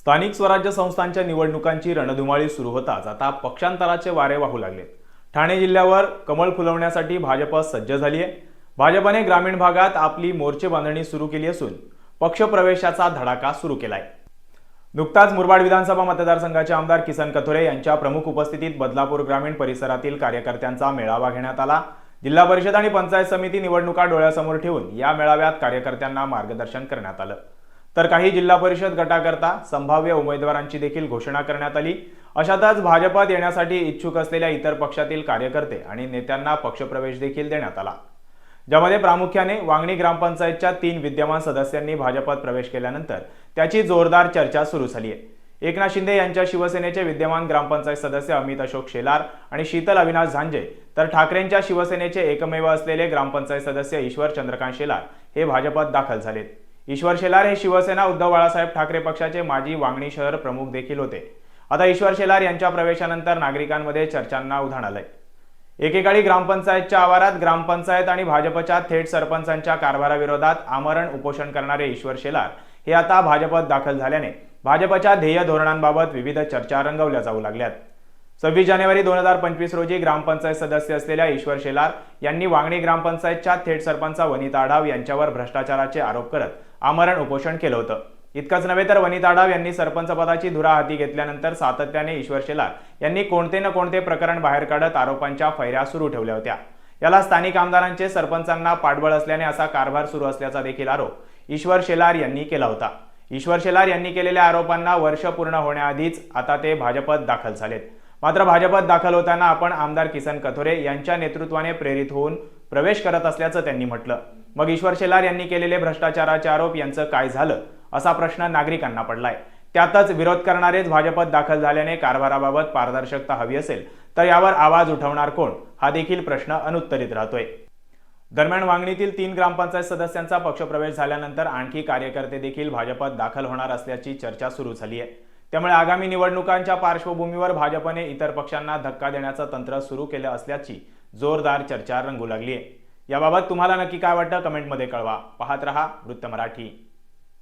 स्थानिक स्वराज्य संस्थांच्या निवडणुकांची रणधुमाळी सुरू होताच. आता पक्षांतराचे वारे वाहू लागलेत. ठाणे जिल्ह्यावर कमळ फुलवण्यासाठी भाजप सज्ज झाली आहे भाजपने ग्रामीण भागात आपली मोर्चे बांधणी सुरू केली असून पक्षप्रवेशाचा धडाका सुरू केलाय. नुकताच मुरबाड विधानसभा मतदारसंघाचे आमदार किसन कथोरे यांच्या प्रमुख उपस्थितीत बदलापूर ग्रामीण परिसरातील कार्यकर्त्यांचा मेळावा घेण्यात आला. जिल्हा परिषद आणि पंचायत समिती निवडणुका डोळ्यासमोर ठेवून या मेळाव्यात कार्यकर्त्यांना मार्गदर्शन करण्यात आलं. तर काही जिल्हा परिषद गटाकरता संभाव्य उमेदवारांची देखील घोषणा करण्यात आली. अशातच भाजपात येण्यासाठी इच्छुक असलेल्या इतर पक्षातील कार्यकर्ते आणि नेत्यांना पक्षप्रवेश देखील देण्यात आला. ज्यामध्ये प्रामुख्याने वांगणी ग्रामपंचायतच्या तीन विद्यमान सदस्यांनी भाजपात प्रवेश केल्यानंतर त्याची जोरदार चर्चा सुरू झाली आहे एकनाथ शिंदे यांच्या शिवसेनेचे विद्यमान ग्रामपंचायत सदस्य अमित अशोक शेलार आणि शीतल अविनाश झांजे तर ठाकरेंच्या शिवसेनेचे एकमेव असलेले ग्रामपंचायत सदस्य ईश्वर चंद्रकांत शेलार हे भाजपात दाखल झालेत. ईश्वर शेलार हे शिवसेना उद्धव बाळासाहेब ठाकरे पक्षाचे माजी वांगणी शहर प्रमुख देखील होते. आता ईश्वर शेलार यांच्या प्रवेशानंतर नागरिकांमध्ये चर्चांना उधाण आलंय. एकेकाळी ग्रामपंचायतच्या आवारात ग्रामपंचायत आणि भाजपच्या थेट सरपंचांच्या कारभाराविरोधात आमरण उपोषण करणारे ईश्वर शेलार हे आता भाजपत दाखल झाल्याने भाजपच्या ध्येय धोरणांबाबत विविध चर्चा रंगवल्या जाऊ लागल्यात. सव्वीस जानेवारी दोन हजार पंचवीस रोजी ग्रामपंचायत सदस्य असलेल्या ईश्वर शेलार यांनी वांगणी ग्रामपंचायतच्या थेट सरपंच वनिता आढाव यांच्यावर भ्रष्टाचाराचे आरोप करत आमरण उपोषण केलं होतं. इतकंच नव्हे तर वनिता डाव यांनी सरपंचपदाची धुरा हाती घेतल्यानंतर सातत्याने ईश्वर शेलार यांनी कोणते न कोणते प्रकरण बाहेर काढत आरोपांच्या फैऱ्या सुरू ठेवल्या होत्या. याला स्थानिक आमदारांचे सरपंचांना पाठबळ असल्याने असा कारभार सुरू असल्याचा देखील आरोप ईश्वर शेलार यांनी केला होता. ईश्वर शेलार यांनी केलेल्या आरोपांना वर्ष पूर्ण होण्याआधीच आता ते भाजपत दाखल झालेत. मात्र भाजपत दाखल होताना आपण आमदार किसन कथोरे यांच्या नेतृत्वाने प्रेरित होऊन प्रवेश करत असल्याचं त्यांनी म्हटलं. मग ईश्वर शेलार यांनी केलेले भ्रष्टाचाराचे आरोप यांचं काय झालं असा प्रश्न नागरिकांना पडलाय. त्यातच विरोध करणारेच भाजपत दाखल झाल्याने कारभाराबाबत पारदर्शकता हवी असेल तर यावर आवाज उठवणार कोण? हा देखील प्रश्न अनुत्तरित राहतोय. दरम्यान वांगणीतील तीन ग्रामपंचायत सदस्यांचा पक्षप्रवेश झाल्यानंतर आणखी कार्यकर्ते देखील भाजपात दाखल होणार असल्याची चर्चा सुरू झाली आहे त्यामुळे आगामी निवडणुकांच्या पार्श्वभूमीवर भाजपने इतर पक्षांना धक्का देण्याचं तंत्र सुरू केलं असल्याची जोरदार चर्चा रंगू लागली आहे याबाबत तुम्हाला नक्की काय वाटतं कमेंटमध्ये कळवा. पाहत रहा वृत्त मराठी.